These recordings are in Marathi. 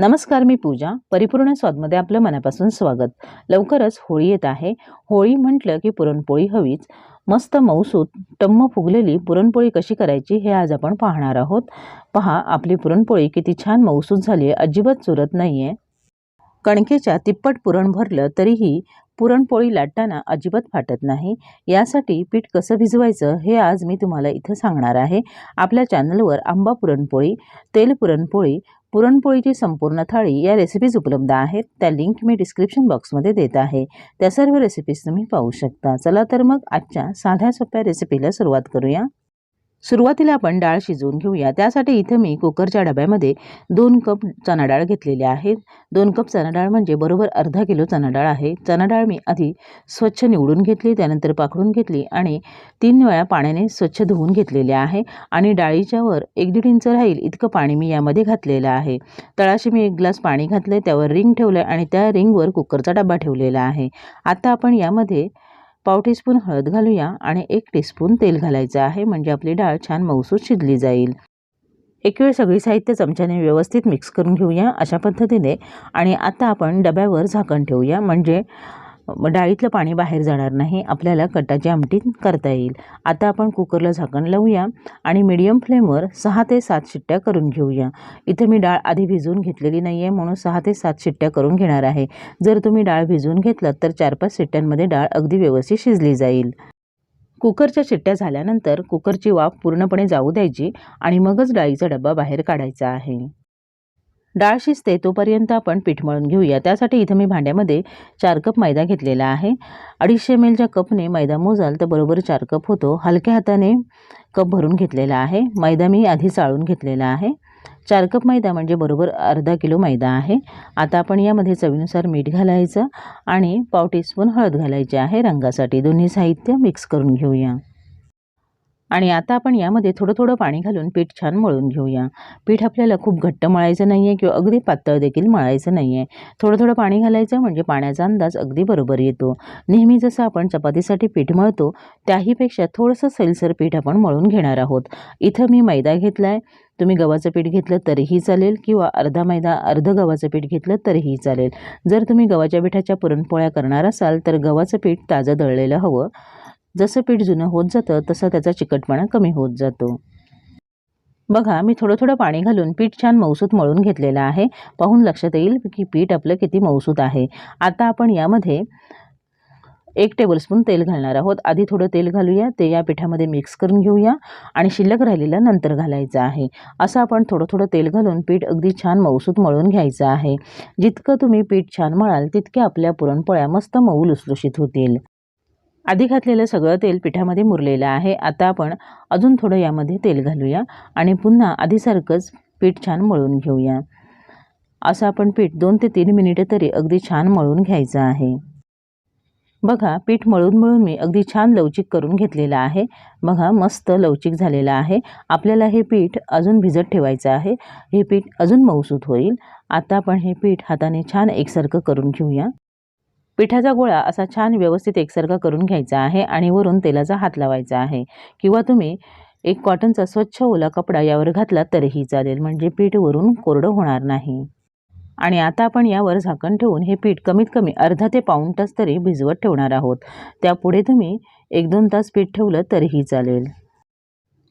नमस्कार मी पूजा. परिपूर्ण स्वादमध्ये आपलं मनापासून स्वागत. लवकरच होळी येत आहे. होळी म्हटलं की पुरणपोळी हवीच. मस्त मऊसूत टम्म फुगलेली पुरणपोळी कशी करायची हे आज आपण पाहणार आहोत. पहा आपली पुरणपोळी किती छान मऊसूत झाली आहे. अजिबात चुरत नाही आहे कणकेच्या तिप्पट पुरण भरलं तरीही पुरणपोळी लाटताना अजिबात फाटत नाही. यासाठी पीठ कसं भिजवायचं हे आज मी तुम्हाला इथं सांगणार आहे. आपल्या चॅनलवर आंबा पुरणपोळी तेल पुरणपोळी पुरणपोळीची संपूर्ण थाळी या रेसिपीज उपलब्ध आहेत. त्या लिंक मी डिस्क्रिप्शन बॉक्समध्ये देत आहे. त्या सर्व रेसिपीज तुम्ही पाहू शकता. चला तर मग आजच्या साध्या सोप्या रेसिपीला सुरुवात करूया. सुरुवातीला आपण डाळ शिजवून घेऊया. त्यासाठी इथं मी कुकरच्या डब्यामध्ये दोन कप चणा डाळ घेतलेली आहे. दोन कप चणा डाळ म्हणजे बरोबर अर्धा किलो चणा डाळ आहे. चणा डाळ मी आधी स्वच्छ निवडून घेतली त्यानंतर पाकडून घेतली आणि तीन वेळा पाण्याने स्वच्छ धुवून घेतलेले आहे आणि डाळीच्या वर एक दीड इंच राहील इतकं पाणी मी यामध्ये घातलेलं आहे. तळाशी मी एक ग्लास पाणी घातलं त्यावर रिंग ठेवलं आणि त्या रिंगवर कुकरचा डबा ठेवलेला आहे. आता आपण यामध्ये पाव टीस्पून हळद घालूया आणि एक टीस्पून तेल घालायचं आहे म्हणजे आपली डाळ छान मऊसूत शिजली जाईल. एक वेळ सगळी साहित्य चमच्याने व्यवस्थित मिक्स करून घेऊया अशा पद्धतीने आणि आता आपण डब्यावर झाकण ठेवूया म्हणजे डाळीतलं पाणी बाहेर जाणार नाही. आपल्याला कटाची आमटी करता येईल. आता आपण कुकरला झाकण लावूया आणि मीडियम फ्लेमवर सहा ते सात शिट्ट्या करून घेऊया. इथे मी डाळ आधी भिजवून घेतलेली नाही आहे म्हणून सहा ते सात शिट्ट्या करून घेणार आहे. जर तुम्ही डाळ भिजवून घेतलात तर चार पाच शिट्ट्यांमध्ये डाळ अगदी व्यवस्थित शिजली जाईल. कुकरच्या शिट्ट्या झाल्यानंतर कुकरची वाफ पूर्णपणे जाऊ द्यायची आणि मगच डाळीचा डब्बा बाहेर काढायचा आहे. डाळ शिजते तोपर्यंत आपण पीठ मळून घेऊया. त्यासाठी इथं मी भांड्यामध्ये चार कप मैदा घेतलेला आहे. अडीचशे एम एलच्या कपने मैदा मोजाल तर बरोबर चार कप होतो. हलक्या हाताने कप भरून घेतलेला आहे. मैदा मी आधी चाळून घेतलेला आहे. चार कप मैदा म्हणजे बरोबर अर्धा किलो मैदा आहे. आता आपण यामध्ये चवीनुसार मीठ घालायचं आणि पाव टीस्पून हळद घालायची आहे. रंगासाठी दोन्ही साहित्य मिक्स करून घेऊया. आणि आता आपण यामध्ये थोडं थोडं पाणी घालून पीठ छान मळून घेऊया. पीठ आपल्याला खूप घट्ट मळायचं नाही आहे किंवा अगदी पातळ देखील मळायचं नाही आहे थोडं थोडं पाणी घालायचं म्हणजे पाण्याचा अंदाज अगदी बरोबर येतो. नेहमी जसं आपण चपातीसाठी पीठ मळतो त्याहीपेक्षा थोडंसं सैलसर पीठ आपण मळून घेणार आहोत. इथं मी मैदा घेतला आहे तुम्ही गव्हाचं पीठ घेतलं तरीही चालेल किंवा अर्धा मैदा अर्धं गव्हाचं पीठ घेतलं तरीही चालेल. जर तुम्ही गव्हाच्या पिठाच्या पुरणपोळ्या करणार असाल तर गव्हाचं पीठ ताजं दळलेलं हवं. जसं पीठ जुनं होत जातं तसं त्याचा चिकटपणा कमी होत जातो. बघा मी थोडं थोडं पाणी घालून पीठ छान मौसूत मळून घेतलेलं आहे. पाहून लक्षात येईल की पीठ आपलं किती मौसूत आहे. आता आपण यामध्ये एक टेबलस्पून तेल घालणार आहोत. आधी थोडं तेल घालूया. ते या पिठामध्ये मिक्स करून घेऊया आणि शिल्लक राहिलेलं नंतर घालायचं आहे. असं आपण थोडं थोडं तेल घालून पीठ अगदी छान मऊसूत मळून घ्यायचं आहे. जितकं तुम्ही पीठ छान मळाल तितक्या आपल्या पुरणपोळ्या मस्त मऊ लुसलुशीत होतील. आधी घातलेलं सगळं तेल पिठामध्ये मुरलेलं आहे. आता आपण अजून थोडं यामध्ये तेल घालूया आणि पुन्हा आधीसारखंच पीठ छान मळून घेऊया. असं आपण पीठ दोन ते तीन मिनिटं तरी अगदी छान मळून घ्यायचं आहे. बघा पीठ मळून मळून मी अगदी छान लवचिक करून घेतलेलं आहे. बघा मस्त लवचिक झालेलं आहे. आपल्याला हे पीठ अजून भिजत ठेवायचं आहे. हे पीठ अजून मऊसूत होईल. आता आपण हे पीठ हाताने छान एकसारखं करून घेऊया. पिठाचा गोळा असा छान व्यवस्थित एकसारखा करून घ्यायचा आहे आणि वरून तेलाचा हात लावायचा आहे. किंवा तुम्ही एक कॉटनचा स्वच्छ ओला कपडा यावर घातला तरीही चालेल म्हणजे पीठ वरून कोरडं होणार नाही. आणि आता आपण यावर झाकण ठेवून हे पीठ कमीत कमी अर्धा ते पाऊण तास तरी भिजवत ठेवणार आहोत. त्यापुढे तुम्ही एक दोन तास पीठ ठेवलं तरीही चालेल.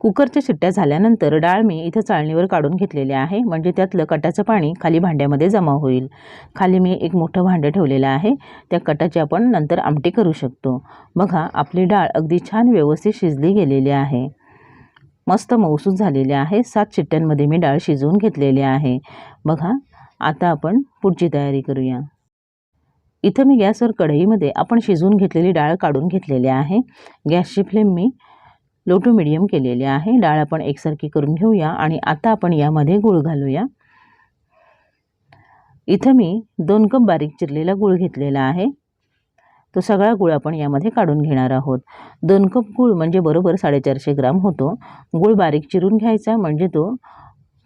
कुकरच्या शिट्ट्या झाल्यानंतर डाळ मी इथं चाळणीवर काढून घेतलेले आहे. म्हणजे त्यातलं कटाचं पाणी खाली भांड्यामध्ये जमा होईल. खाली मी एक मोठं भांडं ठेवलेलं आहे. त्या कटाची आपण नंतर आमटी करू शकतो. बघा आपली डाळ अगदी छान व्यवस्थित शिजली गेलेली आहे. मस्त मौसूद झालेली आहे. सात शिट्ट्यांमध्ये मी डाळ शिजवून घेतलेली आहे. बघा आता आपण पुढची तयारी करूया. इथं मी गॅसवर कढईमध्ये आपण शिजवून घेतलेली डाळ काढून घेतलेली आहे. गॅसची फ्लेम मी लो टू मिडियम केलेली आहे. डाळ आपण एकसारखी करून घेऊया आणि आता आपण यामध्ये गूळ घालूया. इथं मी दोन कप बारीक चिरलेला गूळ घेतलेला आहे. तो सगळा गूळ आपण यामध्ये काढून घेणार आहोत. दोन कप गूळ म्हणजे बरोबर साडेचारशे ग्राम होतो. गूळ बारीक चिरून घ्यायचा म्हणजे तो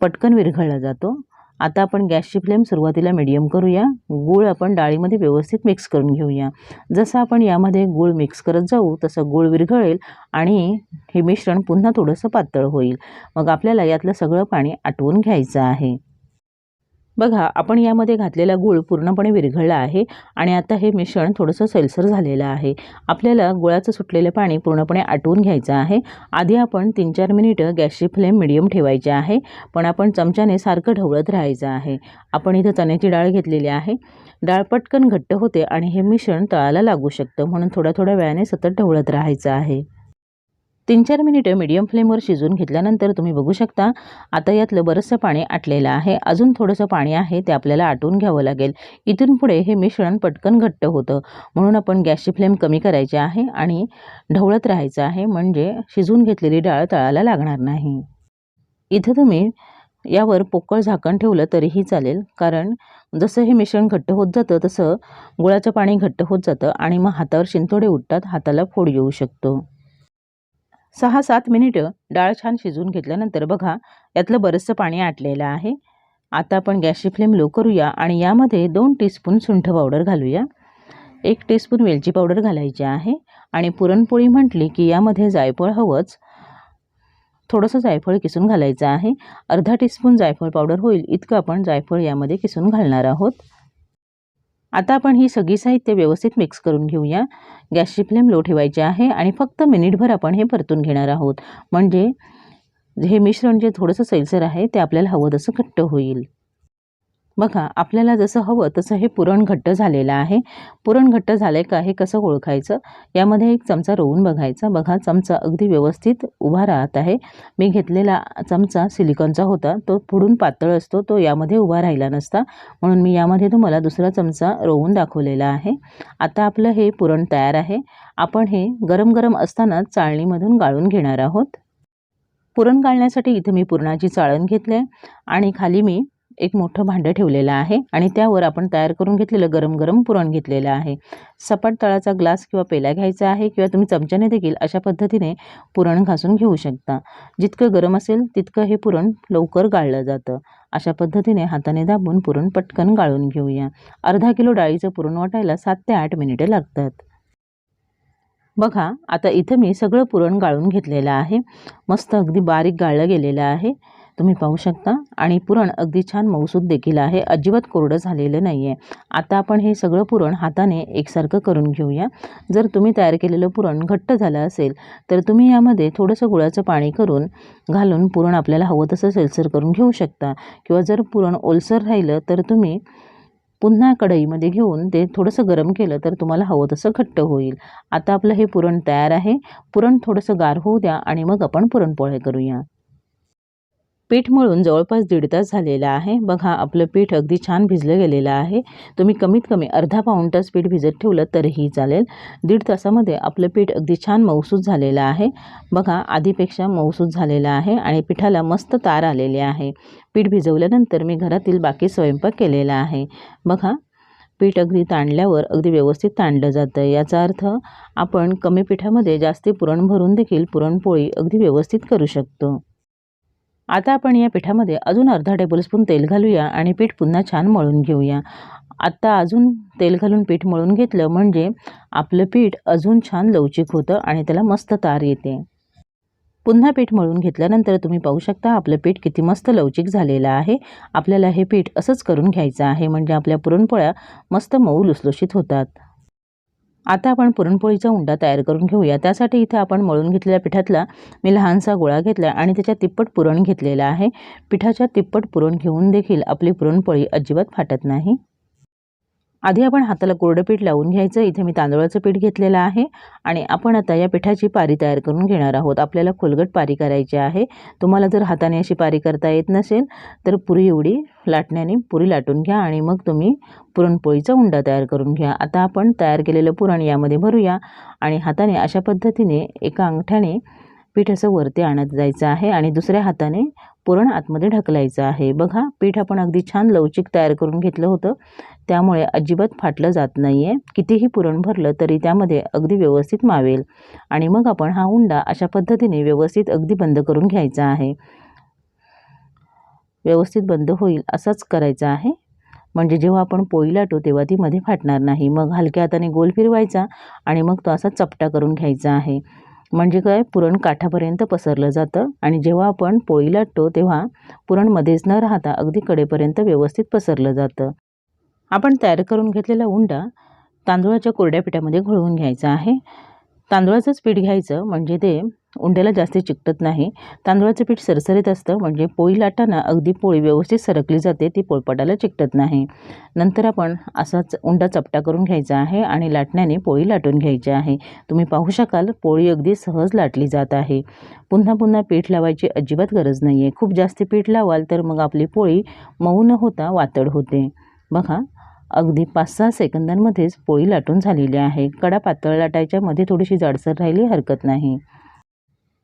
पटकन विरघळला जातो. आता आपण गॅसची फ्लेम सुरुवातीला मिडियम करूया. गूळ आपण डाळीमध्ये व्यवस्थित मिक्स करून घेऊया. जसं आपण यामध्ये गूळ मिक्स करत जाऊ तसं गूळ विरघळेल आणि हे मिश्रण पुन्हा थोडंसं पातळ होईल. मग आपल्याला यातलं सगळं पाणी आटवून घ्यायचं आहे. बघा आपण यामध्ये घातलेला गूळ पूर्णपणे विरघळला आहे आणि आता हे मिश्रण थोडंसं सैलसर झालेलं आहे. आपल्याला गुळाचं सुटलेलं पाणी पूर्णपणे आटवून घ्यायचं आहे. आधी आपण तीन चार मिनिटं गॅसची फ्लेम मिडियम ठेवायची आहे पण आपण चमच्याने सारखं ढवळत राहायचं आहे. आपण इथं चण्याची डाळ घेतलेली आहे. डाळ पटकन घट्ट होते आणि हे मिश्रण तळाला लागू शकतं म्हणून थोड्या थोड्या वेळाने सतत ढवळत राहायचं आहे. तीन चार मिनिटं मीडियम फ्लेमवर शिजवून घेतल्यानंतर तुम्ही बघू शकता आता यातलं बरंचसं पाणी आटलेलं आहे. अजून थोडंसं पाणी आहे ते आपल्याला आटवून घ्यावं लागेल. इथून पुढे हे मिश्रण पटकन घट्ट होतं. म्हणून आपण गॅसची फ्लेम कमी करायची आहे आणि ढवळत राहायचं आहे म्हणजे शिजून घेतलेली डाळ तळाला लागणार नाही. इथं तुम्ही यावर पोकळ झाकण ठेवलं तरीही चालेल कारण जसं हे मिश्रण घट्ट होत जातं तसं गुळाचं पाणी घट्ट होत जातं आणि मग हातावर शिंतोडे उठतात हाताला फोड येऊ शकतो. सहा सात मिनिटं डाळ छान शिजवून घेतल्यानंतर बघा यातलं बरंचसं पाणी आटलेलं आहे. आता आपण गॅसची फ्लेम लो करूया आणि यामध्ये दोन टीस्पून सुंठ पावडर घालूया. एक टीस्पून वेलची पावडर घालायची आहे आणि पुरणपोळी म्हटली की यामध्ये जायफळ हवंच. थोडंसं जायफळ किसून घालायचं आहे. अर्धा टीस्पून जायफळ पावडर होईल इतकं आपण जायफळ यामध्ये किसून घालणार आहोत. आता आपण ही सगळी साहित्य व्यवस्थित मिक्स करून घेऊया. गॅसची फ्लेम लो ठेवायची आहे आणि फक्त मिनिटभर आपण हे परतून घेणार आहोत. म्हणजे हे मिश्रण जे थोडंसं सैलसर आहे ते आपल्याला हवं तसं घट्ट होईल. बघा आपल्याला जसं हवं तसं हे पुरण घट्ट झालेलं आहे. पुरण घट्ट झालं आहे का हे कसं ओळखायचं? यामध्ये एक चमचा रोवून बघायचा. बघा चमचा अगदी व्यवस्थित उभा राहत आहे. मी घेतलेला चमचा सिलिकॉनचा होता. तो पुढून पातळ असतो. तो यामध्ये उभा राहिला नसता. म्हणून मी यामध्ये तुम्हाला दुसरा चमचा रोवून दाखवलेला आहे. आता आपलं हे पुरण तयार आहे. आपण हे गरम गरम असताना चाळणीमधून गाळून घेणार आहोत. पुरण गाळण्यासाठी इथे मी पुरणाची चाळण घेतले आणि खाली मी एक मोठं भांडं ठेवलेलं आहे आणि त्यावर आपण तयार करून घेतलेलं गरम गरम पुरण घेतलेलं आहे. सपाट तळाचा ग्लास किंवा पेला घ्यायचा आहे किंवा तुम्ही चमच्याने देखील अशा पद्धतीने पुरण घासून घेऊ शकता. जितकं गरम असेल तितकं हे पुरण लवकर गाळलं जातं. अशा पद्धतीने हाताने दाबून पुरण पटकन गाळून घेऊया. अर्धा किलो डाळीचं पुरण वाटायला सात ते आठ मिनिटे लागतात. बघा आता इथं मी सगळं पुरण गाळून घेतलेलं आहे. मस्त अगदी बारीक गाळलं गेलेलं आहे. तुम्ही पाहू शकता. आणि पुरण अगदी छान मऊसूद देखील आहे. अजिबात कोरडं झालेलं नाही आहे आता आपण हे सगळं पुरण हाताने एकसारखं करून घेऊया. जर तुम्ही तयार केलेलं पुरण घट्ट झालं असेल तर तुम्ही यामध्ये थोडंसं गुळाचं पाणी करून घालून पुरण आपल्याला हवं तसं सेलसर करून घेऊ शकता. किंवा जर पुरण ओलसर राहिलं तर तुम्ही पुन्हा कढईमध्ये घेऊन ते थोडंसं गरम केलं तर तुम्हाला हवं तसं घट्ट होईल. आता आपलं हे पुरण तयार आहे. पुरण थोडंसं गार होऊ द्या आणि मग आपण पुरणपोळ्या करूया. पीठ मळून जवळपास दीड तास झालेला आहे. बघा आपलं पीठ अगदी छान भिजलं गेलेलं आहे. तुम्ही कमीत कमी अर्धा पाऊण तास पीठ भिजत ठेवलं तरीही चालेल. दीड तासामध्ये आपलं पीठ अगदी छान मऊसूत झालेलं आहे. बघा आधीपेक्षा मऊसूत झालेलं आहे आणि पिठाला मस्त तार आलेले आहे. पीठ भिजवल्यानंतर मी घरातील बाकी स्वयंपाक केलेला आहे. बघा पीठ अगदी ताणल्यावर अगदी व्यवस्थित ताणलं जातं. याचा अर्थ आपण कमी पिठामध्ये जास्ती पुरण भरून देखील पुरणपोळी अगदी व्यवस्थित करू शकतो. आता आपण या पिठामध्ये अजून अर्धा टेबलस्पून तेल घालूया आणि पीठ पुन्हा छान मळून घेऊया. आत्ता अजून तेल घालून पीठ मळून घेतलं म्हणजे आपलं पीठ अजून छान लवचिक होतं आणि त्याला मस्त तार येते. पुन्हा पीठ मळून घेतल्यानंतर तुम्ही पाहू शकता आपलं पीठ किती मस्त लवचिक झालेलं आहे. आपल्याला हे पीठ असंच करून घ्यायचं आहे म्हणजे आपल्या पुरणपोळ्या मस्त मऊ लुसलुशीत होतात. आता आपण पुरणपोळीचा उंडा तयार करून घेऊया. त्यासाठी इथे आपण मळून घेतलेल्या पिठातला मी लहानसा गोळा घेतला आणि त्याच्या तिप्पट पुरण घेतलेला आहे. पिठाच्या तिप्पट पुरण घेऊन देखील आपली पुरणपोळी अजिबात फाटत नाही. आधी आपण हाताला कोरडं पीठ लावून घ्यायचं. इथे मी तांदूळाचं पीठ घेतलेलं आहे आणि आपण आता या पिठाची पारी तयार करून घेणार आहोत. आपल्याला खोलगट पारी करायची आहे. तुम्हाला जर हाताने अशी पारी करता येत नसेल तर पुरी एवढी लाटण्याने पुरी लाटून घ्या आणि मग तुम्ही पुरणपोळीचा उंडा तयार करून घ्या. आता आपण तयार केलेलं पुरण यामध्ये भरूया आणि हाताने अशा पद्धतीने एका अंगठ्याने पीठ असं वरती आणत जायचं आहे आणि दुसऱ्या हाताने पुरण आतमध्ये ढकलायचं आहे. बघा पीठ आपण अगदी छान लवचिक तयार करून घेतलं होतं. त्यामुळे अजिबात फाटलं जात नाही आहे कितीही पुरण भरलं तरी त्यामध्ये अगदी व्यवस्थित मावेल. आणि मग आपण हा उंडा अशा पद्धतीने व्यवस्थित अगदी बंद करून घ्यायचा आहे. व्यवस्थित बंद होईल असंच करायचं आहे. म्हणजे जेव्हा आपण पोळी लाटू तेव्हा ती मध्ये फाटणार नाही. मग हलक्या हाताने गोल फिरवायचा आणि मग तो असा चपटा करून घ्यायचा आहे. म्हणजे काय? पुरण काठापर्यंत पसरलं जातं आणि जेव्हा आपण पोळी लाटतो तेव्हा पुरणमध्येच न राहता अगदी कडेपर्यंत व्यवस्थित पसरलं जातं. आपण तयार करून घेतलेला उंडा तांदूळाच्या कोरड्या पिठामध्ये घोळवून घ्यायचा आहे. तांदूळाचंच पीठ घ्यायचं म्हणजे ते उंड्याला जास्त चिकटत नाही. तांदूळाचं पीठ सरसरीत असतं म्हणजे पोळी लाटताना अगदी पोळी व्यवस्थित सरकली जाते ती पोळपाटाला चिकटत नाही. नंतर आपण असाच उंडा चपटा करून घ्यायचा आहे आणि लाटण्याने पोळी लाटून घ्यायची आहे. तुम्ही पाहू शकाल पोळी अगदी सहज लाटली जात आहे. पुन्हा पुन्हा पीठ लावायची अजिबात गरज नाही आहे खूप जास्त पीठ लावाल तर मग आपली पोळी मऊ न होता वातड होते. बघा अगदी पाच सहा सेकंदांमध्येच पोळी लाटून झालेली आहे. कडा पातळ लाटायच्या मध्ये थोडीशी जाडसर राहिली हरकत नाही.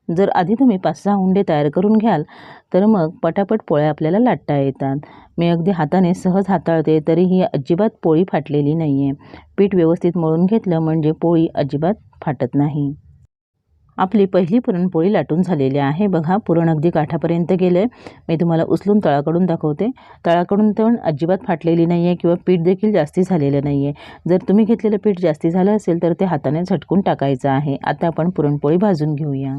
जर आधी तुम्ही पाच सहा उंडे तयार करून घ्याल तर मग पटापट पोळ्या आपल्याला लाटता येतात. मी अगदी हाताने सहज हाताळते तरीही अजिबात पोळी फाटलेली नाही आहे पीठ व्यवस्थित मळून घेतलं म्हणजे पोळी अजिबात फाटत नाही. आपली पहिली पुरणपोळी लाटून झालेली आहे. बघा पुरण अगदी काठापर्यंत गेलं आहे मी तुम्हाला उचलून तळाकडून दाखवते. तळाकडून पण अजिबात फाटलेली नाही आहे किंवा पीठ देखील जास्ती झालेलं नाही आहे जर तुम्ही घेतलेलं पीठ जास्ती झालं असेल तर ते हाताने झटकून टाकायचं आहे. आता आपण पुरणपोळी भाजून घेऊया.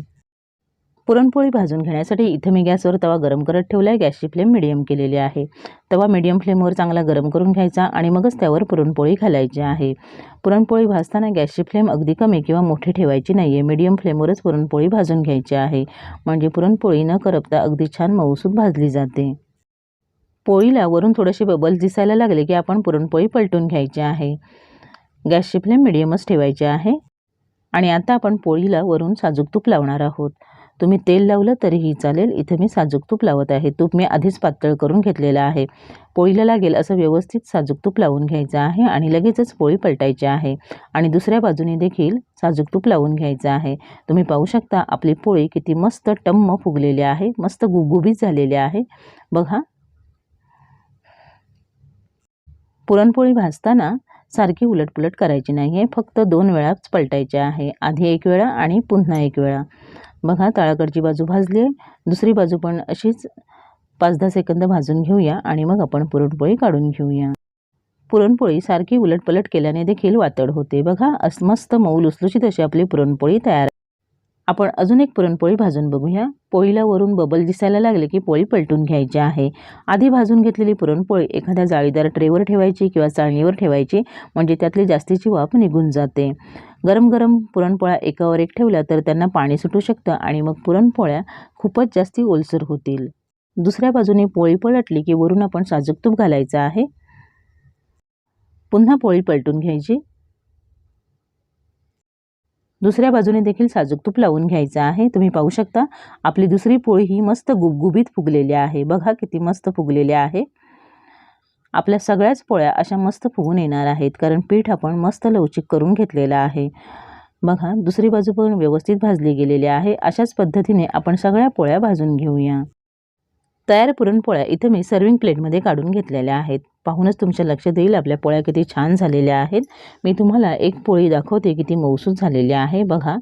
पुरणपोळी भाजून घेण्यासाठी इथं मी गॅसवर तवा गरम करत ठेवला आहे गॅसची फ्लेम मिडियम केलेली आहे. तवा मिडियम फ्लेमवर चांगला गरम करून घ्यायचा आणि मगच त्यावर पुरणपोळी घालायची आहे. पुरणपोळी भाजताना गॅसची फ्लेम अगदी कमी किंवा मोठी ठेवायची नाही आहे मिडियम फ्लेमवरच पुरणपोळी भाजून घ्यायची आहे. म्हणजे पुरणपोळी न करपता अगदी छान मऊसूद भाजली जाते. पोळीला वरून थोडेसे बबल्स दिसायला लागले की आपण पुरणपोळी पलटून घ्यायची आहे. गॅसची फ्लेम मिडियमच ठेवायची आहे. आणि आता आपण पोळीला वरून साजूक तूप लावणार आहोत. तुम्ही तेल लावलं तरीही चालेल. इथं मी साजूक तूप लावत आहे. तूप मी आधीच पातळ करून घेतलेलं आहे. पोळीला लागेल असं व्यवस्थित साजूक तूप लावून घ्यायचं आहे आणि लगेचच पोळी पलटायची आहे. आणि दुसऱ्या बाजूने देखील साजूक तूप लावून घ्यायचं आहे. तुम्ही पाहू शकता आपली पोळी किती मस्त टम्म फुगलेली आहे. मस्त गुगुबीत झालेली आहे. बघा. पुरणपोळी भाजताना सारखी उलटपुलट करायची नाही आहे फक्त दोन वेळाच पलटायची आहे. आधी एक वेळा आणि पुन्हा एक वेळा. बघा तळाकडची बाजू भाजली आहे. दुसरी बाजू पण अशीच पाच दहा सेकंद भाजून घेऊया आणि मग आपण पुरणपोळी काढून घेऊया. पुरणपोळी सारखी उलटपलट केल्याने देखील वातड होते. बघा अस मस्त मऊ लुसलुशीत अशी आपली पुरणपोळी तयार आपण अजून एक पुरणपोळी भाजून बघूया. पोळीला वरून बबल दिसायला लागले की पोळी पलटून घ्यायची आहे. आधी भाजून घेतलेली पुरणपोळी एखाद्या जाळीदार ट्रेवर ठेवायची किंवा चाळणीवर ठेवायची म्हणजे त्यातली जास्तीची वाफ निघून जाते. गरम गरम पुरणपोळ्या एकावर एक ठेवल्या तर त्यांना पाणी सुटू शकतं आणि मग पुरणपोळ्या खूपच जास्ती ओलसर होतील. दुसऱ्या बाजूने पोळी पलटली की वरून आपण साजूक तूप घालायचं आहे. पुन्हा पोळी पलटून घ्यायची. दुसऱ्या बाजूने देखील साजूक तूप लावून घ्यायचं आहे. तुम्ही पाहू शकता आपली दुसरी पोळी ही मस्त गुबगुबीत फुगलेली आहे. बघा किती मस्त फुगलेली आहे. आपल्या सगळ्याच पोळ्या अशा मस्त फुगून येणार आहेत कारण पीठ आपण मस्त लवचिक करून घेतलेलं आहे. बघा दुसरी बाजू पण व्यवस्थित भाजली गेलेली आहे. अशाच पद्धतीने आपण सगळ्या पोळ्या भाजून घेऊया. तयार पुरणपोळ्या इथं मी सर्विंग प्लेटमध्ये काढून घेतलेल्या आहेत. पाहूनच तुमच्या लक्षात येईल आपल्या पोळ्या किती छान झालेल्या आहेत. मी तुम्हाला एक पोळी दाखवते किती मौसूद झालेली आहे. बघा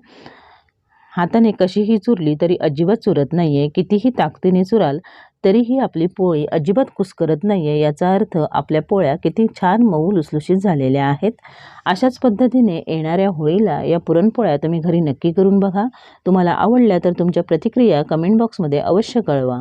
हाताने कशीही चुरली तरी अजिबात चुरत नाही आहे कितीही ताकदीने चुराल तरीही आपली पोळी अजिबात कुसकरत नाही आहे याचा अर्थ आपल्या पोळ्या किती छान मऊ लुसलुशीत झालेल्या आहेत. अशाच पद्धतीने येणाऱ्या होळीला या पुरणपोळ्या तुम्ही घरी नक्की करून बघा. तुम्हाला आवडल्या तर तुमच्या प्रतिक्रिया कमेंट बॉक्समध्ये अवश्य कळवा.